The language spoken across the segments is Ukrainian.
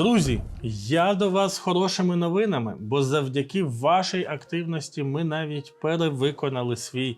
Друзі, я до вас з хорошими новинами, бо завдяки вашій активності ми навіть перевиконали свій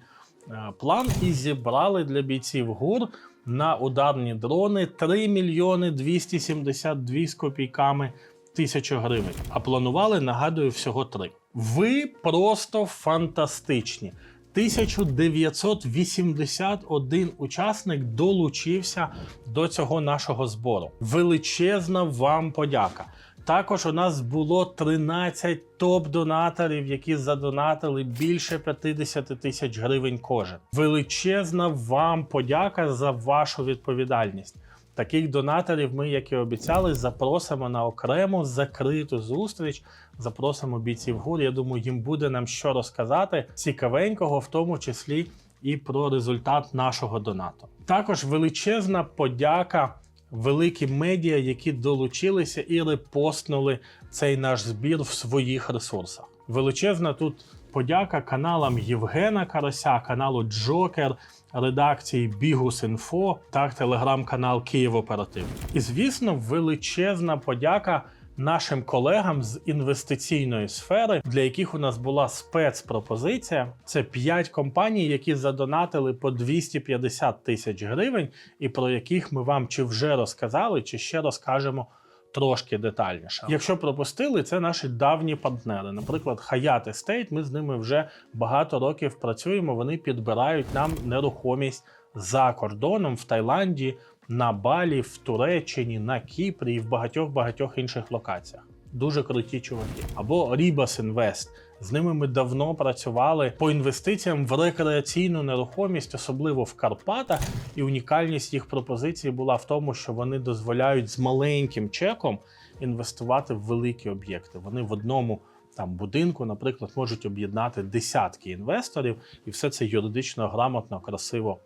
е, план і зібрали для бійців ГУР на ударні дрони 3 мільйони 272 з копійками тисячі гривень. А планували, нагадую, всього 3. Ви просто фантастичні. 1981 учасник долучився до цього нашого збору. Величезна вам подяка. Також у нас було 13 топ-донаторів, які задонатили більше 50 тисяч гривень кожен. Величезна вам подяка за вашу відповідальність. Таких донаторів ми, як і обіцяли, запросимо на окрему закриту зустріч. Запросимо бійців ГУР. Я думаю, їм буде нам що розказати цікавенького, в тому числі і про результат нашого донату. Також величезна подяка великим медіа, які долучилися і репостнули цей наш збір в своїх ресурсах. Величезна тут подяка каналам Євгена Карася, каналу Джокер, редакції Бігус.Інфо та телеграм-канал Київ Оператив. І звісно, величезна подяка. Нашим колегам з інвестиційної сфери, для яких у нас була спецпропозиція, це 5 компаній, які задонатили по 250 тисяч гривень, і про яких ми вам чи вже розказали, чи ще розкажемо трошки детальніше. Якщо пропустили, це наші давні партнери. Наприклад, Hayat Estate, Ми з ними вже багато років працюємо. Вони підбирають нам нерухомість за кордоном в Таїланді, на Балі, в Туреччині, на Кіпрі і в багатьох багатьох інших локаціях. Дуже круті чуваки. Або Ribas Invest. З ними ми давно працювали по інвестиціям в рекреаційну нерухомість, особливо в Карпатах. І унікальність їх пропозиції була в тому, що вони дозволяють з маленьким чеком інвестувати в великі об'єкти. Вони в одному там будинку, наприклад, можуть об'єднати десятки інвесторів, і все це юридично грамотно, красиво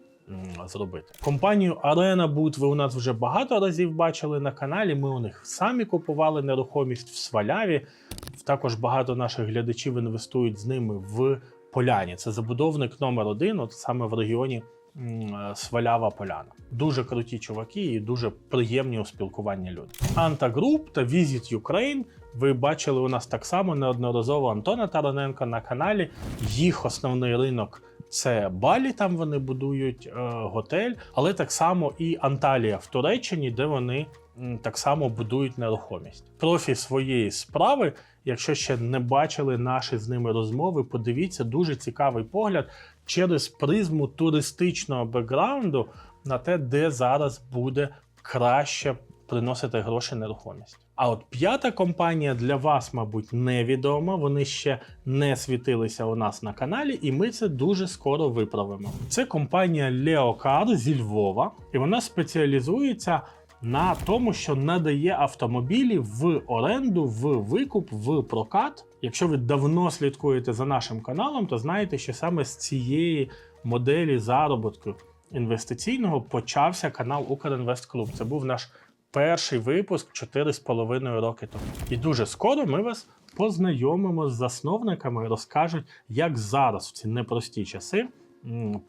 зробити. Компанію Arena Boot ви у нас вже багато разів бачили на каналі. Ми у них самі купували нерухомість в Сваляві. Також багато наших глядачів інвестують з ними в Поляні. Це забудовник номер один, от саме в регіоні Свалява Поляна. Дуже круті чуваки і дуже приємні у спілкуванні люди. Анта Груп та Visit Ukraine. Ви бачили у нас так само неодноразово Антона Тараненка на каналі. Їх основний ринок це Балі, там вони будують е, готель, але так само і Анталія в Туреччині, де вони так само будують нерухомість. Профі своєї справи, якщо ще не бачили наші з ними розмови, подивіться дуже цікавий погляд через призму туристичного бекграунду на те, де зараз буде краще приносити гроші нерухомість. А от п'ята компанія для вас, мабуть, невідома. Вони ще не світилися у нас на каналі, і ми це дуже скоро виправимо. Це компанія Leocar зі Львова, і вона спеціалізується на тому, що надає автомобілі в оренду, в викуп, в прокат. Якщо ви давно слідкуєте за нашим каналом, то знаєте, що саме з цієї моделі заробітку інвестиційного почався канал Укрінвестклуб. Це був наш перший випуск 4,5 роки тому. І дуже скоро ми вас познайомимо з засновниками, розкажуть, як зараз в ці непрості часи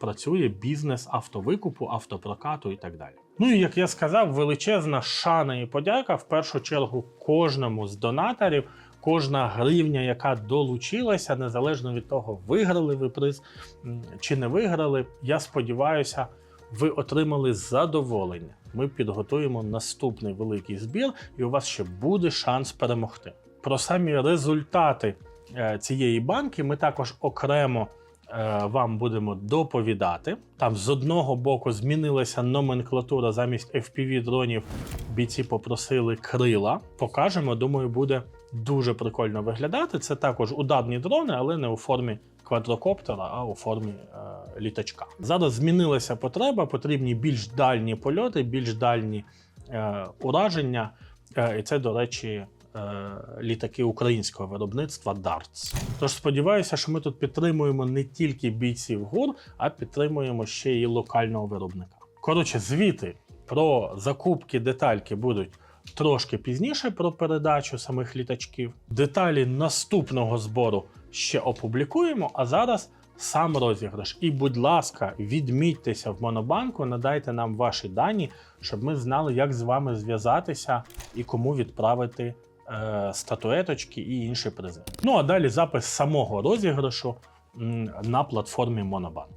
працює бізнес автовикупу, автопрокату і так далі. Ну і як я сказав, величезна шана і подяка в першу чергу кожному з донаторів. Кожна гривня, яка долучилася, незалежно від того, виграли ви приз чи не виграли. Я сподіваюся, ви отримали задоволення. Ми підготуємо наступний великий збір, і у вас ще буде шанс перемогти. Про самі результати е, цієї банки ми також окремо е, вам будемо доповідати. Там з одного боку змінилася номенклатура замість FPV дронів. Бійці попросили крила. Покажемо. Думаю, буде дуже прикольно виглядати. Це також ударні дрони, але не у формі квадрокоптера, а у формі е, літачка. Зараз змінилася потреба, потрібні більш дальні польоти, більш дальні е, ураження. Е, і це, до речі, е, літаки українського виробництва Darts. Тож сподіваюся, що ми тут підтримуємо не тільки бійців ГУР, а підтримуємо ще й локального виробника. Коротше, звіти про закупки детальки будуть трошки пізніше про передачу самих літачків. Деталі наступного збору ще опублікуємо, а зараз сам розіграш. І, будь ласка, відмітьтеся в Монобанку, надайте нам ваші дані, щоб ми знали, як з вами зв'язатися і кому відправити е, статуеточки і інші призи. Ну а далі запис самого розіграшу на платформі Монобанк.